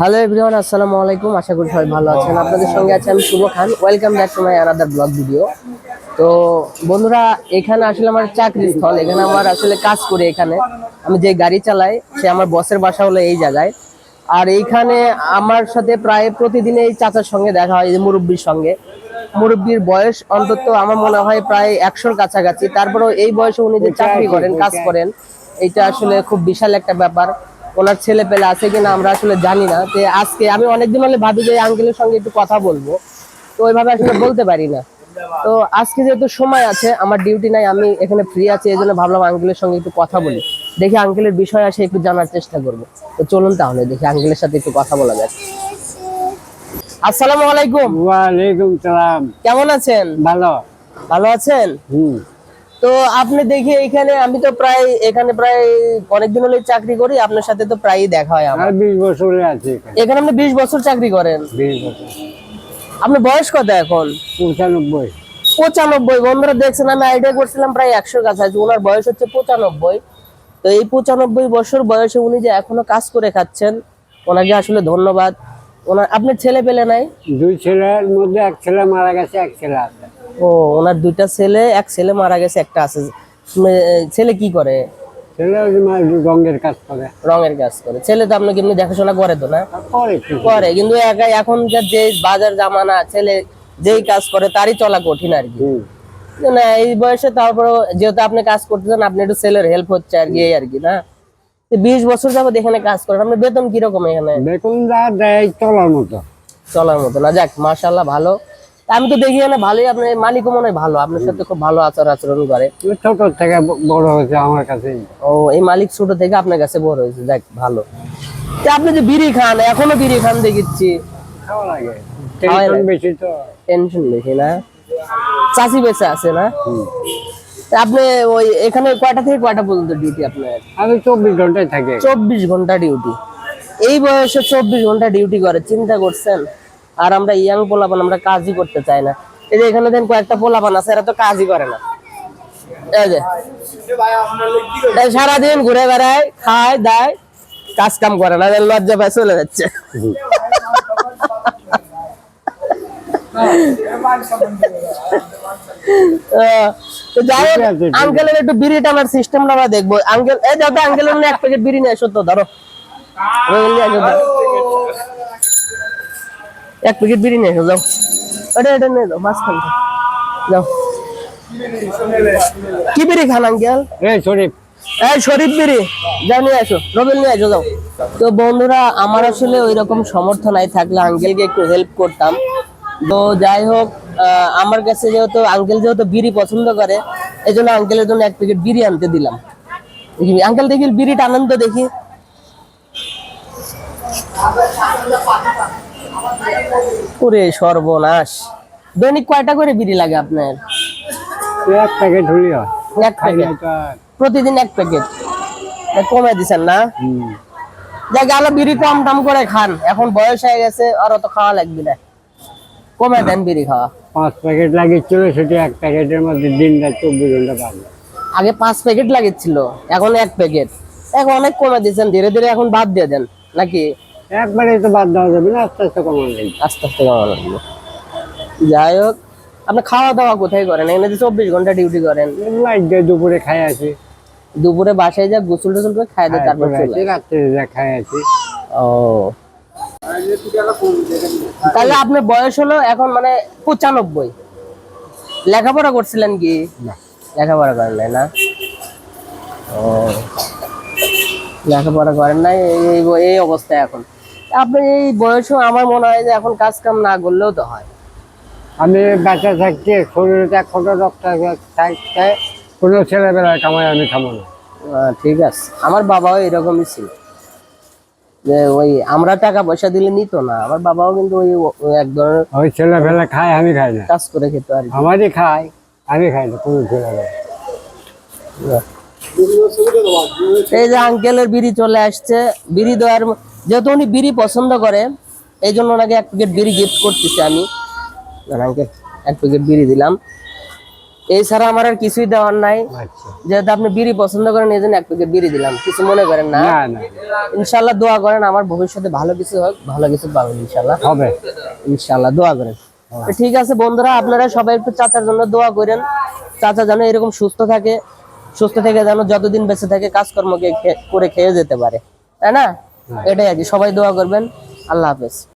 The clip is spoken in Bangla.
হ্যালো এভরিওয়ান আসসালামু আলাইকুম। আশা করি সবাই ভালো আছেন। আপনাদের সঙ্গে আছে আমি Shubho Khan. Welcome back to my another vlog video তো বন্ধুরা এখানে আসলে আমার চাকরি স্থল। এখানে আমার আসলে কাজ করি এখানে। আমি যে গাড়ি চালাই সে আমার বসের বাসা হলো এই জায়গায়। আর এইখানে আমার সাথে প্রায় প্রতিদিন এই চাচার সঙ্গে দেখা হয় এই যে মুরব্বীর সঙ্গে। মুরব্বীর বয়স অন্তত আমার মনে হয় প্রায় একশোর কাছাকাছি। তারপরেও এই বয়সে উনি যে চাকরি করেন কাজ করেন এটা আসলে খুব বিশাল একটা ব্যাপার। ওনার ছেলে পেলে আছে কিনা আমরা আসলে জানি না। তো আজকে আমি অনেকদিন হলে ভাবি যে আঙ্কেলের সঙ্গে একটু কথা বলব। তো ওইভাবে আসলে বলতে পারি না। তো আজকে যেহেতু সময় আছে আমার ডিউটি নাই আমি এখানে ফ্রি আছি এই জন্য ভাবলাম আঙ্কেলের সঙ্গে একটু কথা বলি। দেখি আঙ্কেলের বিষয় আসে একটু জানার চেষ্টা করব। তো চলুন তাহলে দেখি আঙ্কেলের সাথে একটু কথা বলা যাক। আসসালামু আলাইকুম। ওয়ালাইকুম সালাম। কেমন আছেন? ভালো। ভালো আছেন? হুম। তো আপনি দেখি এখানে আমি তো প্রায় এখানে প্রায় অনেকদিন হলে চাকরি করি আপনার সাথে তো প্রায়ই দেখা হয় আমার। বিশ বছরে আছে এখানে। এখানে আপনি বিশ বছর চাকরি করেন? বিশ বছর। আপনার বয়স কত এখন? পঁচানব্বই। পঁচানব্বই। বন্ধুরা দেখছেন আমি আইডিয়া করছিলাম প্রায় একশোর কাছাকাছি ওনার বয়স হচ্ছে পঁচানব্বই। তো এই পঁচানব্বই বছর বয়সে উনি যে এখনও কাজ করে খাচ্ছেন ওনাকে আসলে ধন্যবাদ। ওনার আপনার ছেলে পেলে নাই? দুই ছেলের মধ্যে এক ছেলে মারা গেছে এক ছেলে আছে। ও ওনার দুইটা ছেলে এক ছেলে মারা গেছে একটা আছে। ছেলে কি করে? ছেলে ওই যে মা- রঙের কাজ করে। রঙের কাজ করে। ছেলে তো আপনাকে এমনি দেখাশোনা করে তো না? করে কিন্তু। একা এখন যে বাজার জামানা ছেলে যেই কাজ করে তারই চলা কঠিন আর কি। না এই বয়সে তারপর যেহেতু আপনি কাজ করতেছেন আপনি একটু ছেলের হেল্প হচ্ছে আর কি আর কি না? বিশ বছর যাবত এখানে কাজ করেন আপনার বেতন কীরকম এখানে? বেতন যা দেয় চলার মতো। চলার মতো না। যাক মাশাল্লাহ ভালো। আমি তো দেখি এখানে ভালোই আপনার মালিকও মনে হয় ভালো আপনার সাথে খুব ভালো আচার আচরণ করে। ছোট থেকে বড় হয়েছে আমার কাছে ও এই মালিক ছোট থেকে আপনার কাছে বড় হয়েছে যাক ভালো। তা আপনি যে বিড়ি খান এখনও বিড়ি খান দেখিচ্ছি। টেনশন। বেশি না। চাষি বেঁচে আছে না। আপনি ওই এখানে কয়টা থেকে কয়টা পর্যন্ত ডিউটি আপনার? আমি চব্বিশ ঘন্টায় থাকি। চব্বিশ ঘণ্টা ডিউটি এই বয়সে চব্বিশ ঘণ্টা ডিউটি করে চিন্তা করছেন? আর আমরা ইয়াং পোলাপান আমরা কাজই করতে চাই না। এই যে এখানে দেন কয়েকটা পোলাপান আছে এরা তো কাজই করে না। এই যে সারাদিন ঘুরে বেড়ায় খায় দায় কাজ কাম করে না লজ্জা পায় চলে যাচ্ছে। আঙ্কেলের একটু বিড়ি টানার সিস্টেমটা আমরা দেখব। আঙ্কেল এই যাতে আঙ্কেলের এক প্যাকেট বিড়ি নিয়ে এসো তো ধরো। এক প্যাকেট বিড়ি নিয়ে এসো যাও। এটা এটা নিয়ে যাও মাঝখান থেকে। যাও। কি বিড়ি খান আঙ্কেল? এই শরীফ। এই শরীফ বিড়ি যাও নিয়ে আসো। রবিল নিয়ে আসো যাও। তো বন্ধুরা আমার আসলে ওই রকম সমর্থ নাই থাকলে আঙ্কেলকে একটু হেল্প করতাম। তো যাই হোক আমার কাছে যেহেতু আঙ্কেল যেহেতু বিড়ি পছন্দ করে এই জন্য আঙ্কেলের জন্য এক প্যাকেট বিড়ি আনতে দিলাম। আঙ্কেল দেখি বিড়িটা আনন্দ দেখি। ওরে সর্বনাশ। দৈনিক কয়টা করে বিড়ি লাগে আপনার? এক প্যাকেট হলি এক প্যাকেট। প্রতিদিন এক প্যাকেট? কমে দিছেন না। যা গেল বিড়ি কম টাম করে খান। এখন বয়স হয়ে গেছে আর অত খাওয়া লাগবে না। কমে দেন বিড়ি খাওয়া। পাঁচ প্যাকেট লাগিয়েছিল সেটি এক প্যাকেটের মধ্যে দিন রাত চব্বিশ ঘণ্টা পাবে আগে পাঁচ প্যাকেট লাগেছিল এখন এক প্যাকেট। এখন অনেক কমে দিয়েছেন ধীরে ধীরে এখন বাদ দিয়ে দেন নাকি? একবারে তো বাদ দেওয়া যাবে না আস্তে আস্তে কমানো যাবে। আস্তে আস্তে কমানো লাগবে। যাই হোক আপনি খাওয়া দাওয়া কোথায় করেন? এখানে তো চব্বিশ ঘণ্টা ডিউটি করেন। লাইট দিয়ে দুপুরে খাই আছি দুপুরে বাসায় যা গোসল টোসল করে খাই দেয় তারপর চলে রাত্রে যা খাই আছি ও। তাহলে আপনার বয়স হলো এখন মানে পঁচানব্বই। লেখাপড়া করছিলেন কি? লেখাপড়া করেন নাই না? ও। লেখাপড়া করেন নাই এই অবস্থায় এখন। আপনি এই বয়সও আমার মনে হয় যে এখন কাজ কাম না করলেও তো হয়। আমি বাচ্চা থাকতে শরীরে এক ফটো রক্ত থাকতে কোনো ছেলেবেলায় কামাই আমি খাব না। ঠিক আছে। আমার বাবাও এরকমই ছিল। যে ওই আমরা টাকা পয়সা দিলে নিত না আমার বাবাও কিন্তু ওই এক ধরনের ওই ছেলেবেলা খায় আমি খাই না। কাজ করে খেত আর আমারই খাই আমি খাই না কোনো ছেলেবেলা এই যে আঙ্কেলের বিড়ি চলে আসছে বিড়ি দেওয়ার যেহেতু উনি বিড়ি পছন্দ করে এই জন্য ওনাকে এক প্যাকেট বিড়ি গিফট করতেছি আমি। ওনাকে এক প্যাকেট বিড়ি দিলাম। এছাড়া আমার আর কিছুই দেওয়ার নাই। আচ্ছা। যেহেতু আপনি বিড়ি পছন্দ করেন এই জন্য এক প্যাকেট বিড়ি দিলাম। কিছু মনে করেন না? ইনশাল্লাহ দোয়া করেন আমার ভবিষ্যতে ভালো কিছু হোক ভালো কিছু পাবেন ইনশাল্লাহ হবে। ইনশাল্লাহ দোয়া করেন। ঠিক আছে বন্ধুরা আপনারা সবাই একটু চাচার জন্য দোয়া করেন। চাচা যেন এরকম সুস্থ থাকে সুস্থ থেকে যেন যতদিন বেঁচে থাকে কাজকর্মকে করে খেয়ে যেতে পারে। তাই না? এটাই কি। সবাই দোয়া করবেন। আল্লাহ হাফেজ।